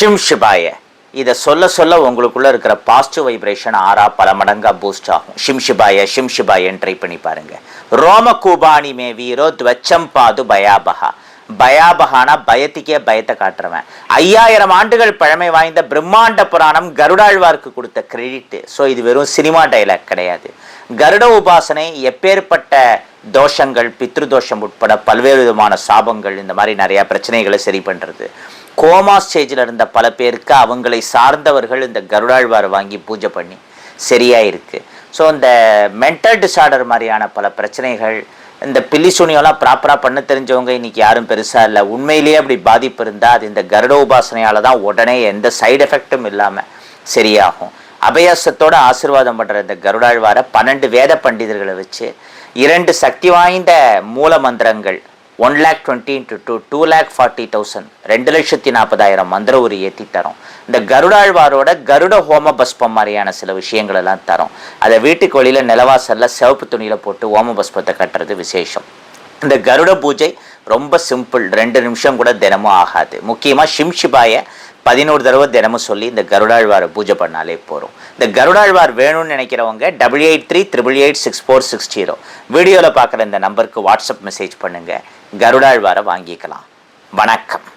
Shrimp ஷிபாய. இதை சொல்ல சொல்ல உங்களுக்குள்ள இருக்கிற பாசிட்டிவ் வைப்ரேஷன் ஆறா பல மடங்கா பூஸ்ட் ஆகும். ஷிம் ஷிபாய ஷிம் ஷிபாயன்னு ட்ரை பண்ணி பாருங்க. ரோம கூபாணி மே வீரோ துவச்சம் பாது பயாபகா. பயாபகானா பயத்துக்கே பயத்தை காட்டுறவன். ஐயாயிரம் ஆண்டுகள் பழமை வாய்ந்த பிரம்மாண்ட புராணம் கருடாழ்வார்க்கு கொடுத்த கிரெடிட் ஸோ இது வெறும் சினிமா டைலாக் கிடையாது. கருட உபாசனை எப்பேற்பட்ட தோஷங்கள் பித்ரு தோஷம் உட்பட பல்வேறு விதமான சாபங்கள் இந்த மாதிரி நிறையா பிரச்சனைகளை சரி பண்ணுறது கோமா ஸ்டேஜில் இருந்த பல பேருக்கு அவங்களை சார்ந்தவர்கள் இந்த கருடாழ்வார் வாங்கி பூஜை பண்ணி சரியாக இருக்குது ஸோ இந்த மென்டல் டிசார்டர் மாதிரியான பல பிரச்சனைகள் இந்த பில்லி சூனியெல்லாம் ப்ராப்பராக பண்ண தெரிஞ்சவங்க இன்றைக்கி யாரும் பெருசாக இல்லை. உண்மையிலேயே அப்படி பாதிப்பு இருந்தால் அது இந்த கருட உபாசனையால் தான் உடனே எந்த சைடு எஃபெக்டும் இல்லாமல் சரியாகும். அபயாசத்தோட ஆசீர்வாதம் பண்ணுற இந்த கருடாழ்வாரை பன்னெண்டு வேத பண்டிதர்களை வச்சு இரண்டு சக்தி வாய்ந்த மூல மந்திரங்கள் one lakh twenty into two two lakh forty thousand ரெண்டு லட்சத்தி நாற்பதாயிரம் மந்திர ஒரு ஏற்றி தரோம். இந்த கருடாழ்வாரோட கருட ஹோம பஸ்பம் மாதிரியான சில விஷயங்கள் எல்லாம் தரோம். அதை வீட்டுக்கு வெளியில் நிலவாசல்ல சிவப்பு துணியில் போட்டு ஹோம பஸ்பத்தை கட்டுறது விசேஷம். இந்த கருட பூஜை ரொம்ப சிம்பிள் ரெண்டு நிமிஷம் கூட தினமும் ஆகாது. முக்கியமாக ஷிம்ஷிபாயை பதினோரு தடவை தினமும் சொல்லி இந்த கருடாழ்வாரை பூஜை பண்ணாலே போகிறோம் இந்த கருடாழ்வார் வேணும்னு நினைக்கிறவங்க double eight three triple eight six four six zero வீடியோவில் பார்க்குற இந்த நம்பருக்கு வாட்ஸ்அப் மெசேஜ் பண்ணுங்கள் கருடாழ்வாரை வாங்கிக்கலாம். வணக்கம்.